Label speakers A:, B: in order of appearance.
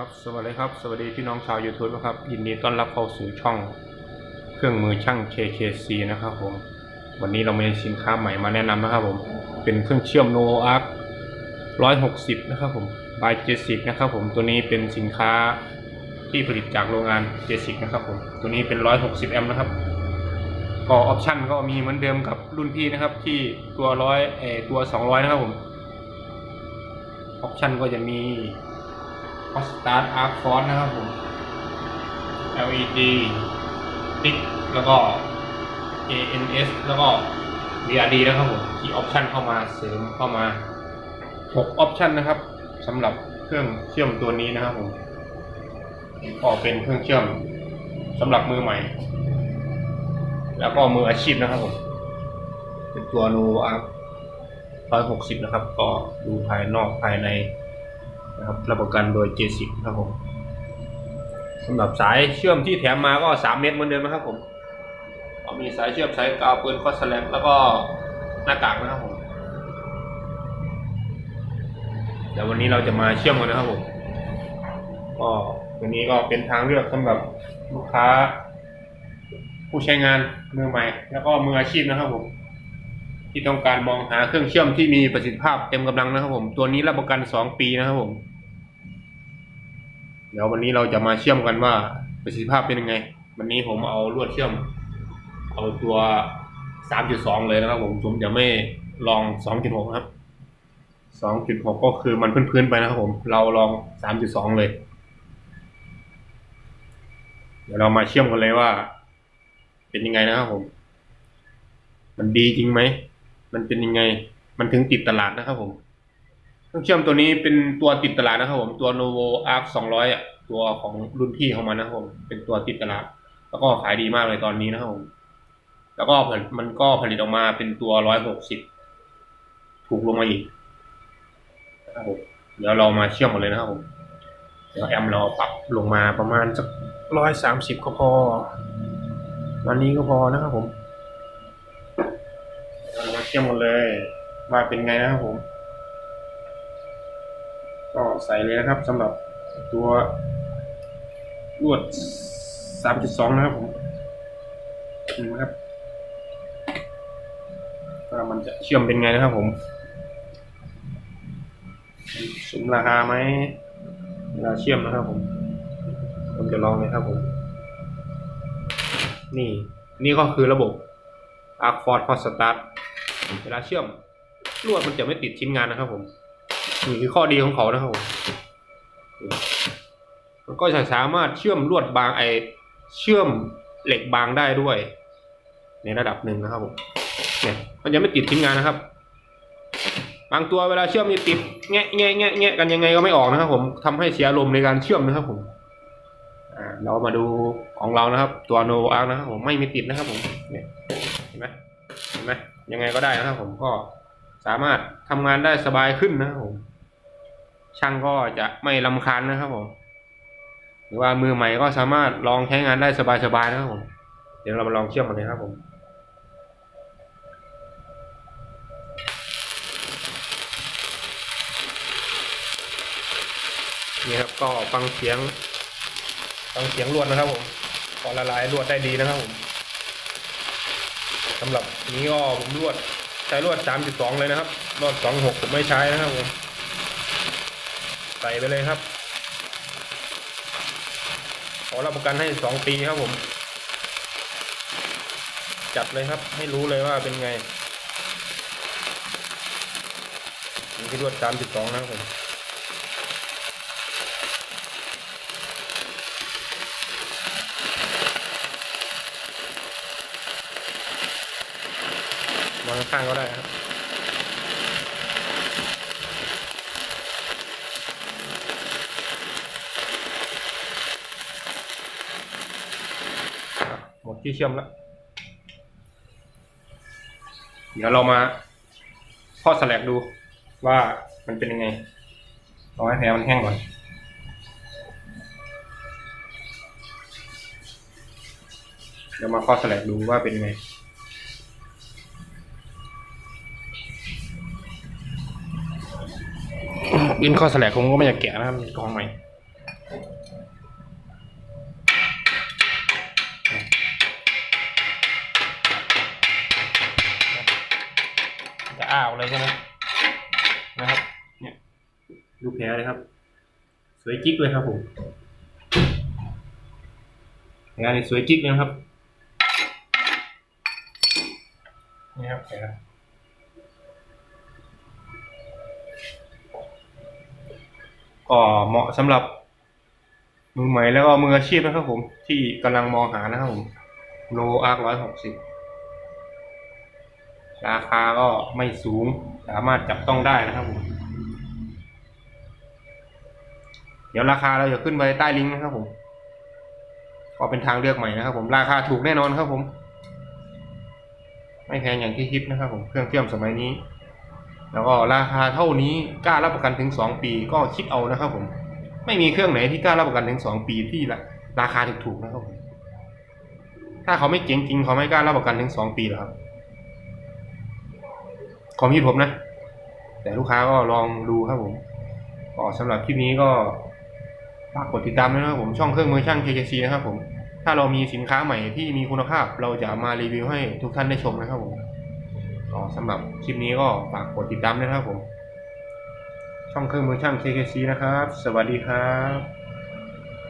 A: ครับสวัสดีครับ สวัสดีพี่น้องชาว YouTube นะครับ ยินดีต้อนรับเข้าสู่ช่องเครื่องมือช่าง KKC นะครับผม วันนี้เรามีสินค้าใหม่มาแนะนำนะครับผม เป็นเครื่องเชื่อม No Arc 160 นะครับผม by j e s i c นะครับผม ตัวนี้เป็นสินค้าที่ผลิตจากโรงงาน j e s i c นะครับผม ตัวนี้เป็น 160 แอมป์นะครับ ก็ออปชั่นก็มีเหมือนเดิมกับรุ่นพี่นะครับ ที่ตัวร้อยเออตัว 200 นะครับผม ออปชั่นก็จะมี ฮอสตาร์ทอาร์คฟอนนะครับผม LED ติ๊กแล้วก็ ANS แล้วก็ VRD นะครับผมที่ออปชันเข้ามาเสริมเข้ามา 6 ออปชันนะครับสำหรับเครื่องเชื่อมตัวนี้นะครับผมก็เป็นเครื่องเชื่อมสำหรับมือใหม่ แล้วก็มืออาชีพนะครับผมเป็นตัว No Arc 160นะครับ ก็ดูภายนอกภายใน นะครับรับประกันโดย J10 ครับผมสำหรับสายเชื่อมที่แถมมาก็ 3 เมตรเหมือนเดิมนะครับผมก็มีสายเชื่อมสายกาวปืนคอสแลกแล้วก็หน้ากากนะครับผมเดี๋ยววันนี้เราจะมาเชื่อมกันนะครับผมก็ตัวนี้ก็เป็นทางเลือกสำหรับลูกค้า ผู้ใช้งานมือใหม่ แล้วก็มืออาชีพนะครับผม ที่ต้องการมองหาเครื่องเชื่อมที่มีประสิทธิภาพเต็มกำลังนะครับ ผมตัวนี้รับประกันสองปีนะครับผม เดี๋ยววันนี้เราจะมาเชื่อมกันว่าประสิทธิภาพเป็นยังไง วันนี้ผมเอาลวดเชื่อม เอาตัวสามจุดสองเลยนะครับ ผมผมจะไม่ลองสองจุดหกครับสองจุดหกก็คือมันพื้นๆไปนะครับผม เราลองสามจุดสองเลย เดี๋ยวเรามาเชื่อมกันเลยว่า เป็นยังไงนะครับผม มันดีจริงไหม มันเป็นยังไง มันถึงติดตลาดนะครับผมเครื่องเชื่อมตัวนี้เป็นตัวติดตลาดนะครับผมตัว Novo Arc 200อะตัวของรุ่นพี่ของมันนะครับผมเป็นตัวติดตลาด แล้วก็ขายดีมากเลยตอนนี้นะครับผมแล้วก็ผลิตมันก็ผลิตออกมาเป็นตัว 160 ถูกลงมาอีกนะครับผมเดี๋ยวเรามาเชื่อมกันเลยนะครับผมเดี๋ยวแอมเราปรับลงมาประมาณสักร้อยสามสิบก็พอ วันนี้ก็พอนะครับผม เรามาเชื่อมกันเลยว่าเป็นไงนะครับผม ก็ใส่เลยนะครับสำหรับตัวลวด 3.2 นะครับผมนี่นะครับว่ามันจะเชื่อมเป็นไงนะครับผมสมราคาไหมเวลาเชื่อมนะครับผม ผมจะลองเลยครับผม นี่ นี่ก็คือระบบ Arc Ford Hot Start เวลาเชื่อมลวดมันจะไม่ติดชิ้นงานนะครับ ผมนี่คือข้อดีของเขานะครับผมมันก็จะสามารถเชื่อมลวดบางไอเชื่อมเหล็กบางได้ด้วย ในระดับหนึ่งนะครับผมเนี่ยมันจะไม่ติดชิ้นงานนะครับ บางตัวเวลาเชื่อมนี่ติดแงะแงะแงะแงะกันยังไงก็ไม่ออกนะครับ ผมทำให้เสียลมณ์ในการเชื่อมนะครับผมอ่าเรามาดูของเรานะครับ ตัวโนอาร์นะครับผมไม่มีติดนะครับผมเนี่ยเห็นไหมเห็นไหม ยังไงก็ได้นะครับผมก็สามารถทำงานได้สบายขึ้นนะครับผม ช่างก็จะไม่ลำคาญนะครับผม หรือว่ามือใหม่ก็สามารถลองใช้งานได้สบายๆนะครับผม เดี๋ยวเรามาลองเชื่อมกันเลยครับผมนี่ครับก็ฟังเสียงฟังเสียงรวดนะครับผมก็ละลายรวดได้ดีนะครับผม สำหรับนี้ก็ผมรวดใช้รวด 3.2 เลยนะครับรวด 26 ผมไม่ใช้นะครับผมใส่ไปเลยครับ ขอรับประกันให้ 2 ปีครับผม จับเลยครับ ให้รู้เลยว่าเป็นไงนี่คือรวด 3.2 นะครับผม ข้างก็ได้ครับหมดที่เชื่อมแล้ว เดี๋ยวเรามาทอดสแลกดูว่ามันเป็นยังไงรอให้แผลมันแห้งก่อนเดี๋ยวมาทอดสแลกดูว่าเป็นยังไง อินข้อสแลกผมก็ไม่อยากแกะนะครับกองใหม่จะอ้าวเลยใช่ไหมนะครับ เนี่ยดูแผลเลยครับ สวยจิ๊กเลยครับผมงานนี้สวยจิ๊กเลยครับนี่ครับแผล ก็เหมาะสำหรับมือใหม่แล้วก็มืออาชีพนะครับผมที่กำลังมองหานะครับผมโนอาร์ร้อยหกสิบราคาก็ไม่สูงสามารถจับต้องได้นะครับผมเดี๋ยวราคาเราจะขึ้นไปใต้ลิงก์นะครับผมก็เป็นทางเลือกใหม่นะครับผมราคาถูกแน่นอนครับผม ไม่แพงอย่างที่คิดนะครับผมเครื่องเชื่อมสมัยนี้ แล้วก็ราคาเท่านี้กล้ารับประกันถึงสองปีก็คิดเอานะครับผม ไม่มีเครื่องไหนที่กล้ารับประกันถึงสองปีที่ละราคาถูกๆนะครับผมถ้าเขาไม่เจ๋งจริงเขาไม่กล้ารับประกันถึงสองปีหรอกครับความคิดผมนะ แต่ลูกค้าก็ลองดูครับผมก็สำหรับคลิปนี้ก็ฝากกดติดตามด้วยนะครับผมช่องเครื่องมือช่าง KKC นะครับผมถ้าเรามีสินค้าใหม่ที่มีคุณภาพเราจะมารีวิวให้ทุกท่านได้ชมนะครับผม ก็สำหรับคลิปนี้ก็ฝากกดติดตามด้วยนะครับผม ช่องเครื่องมือช่าง KKC นะครับ สวัสดีครับ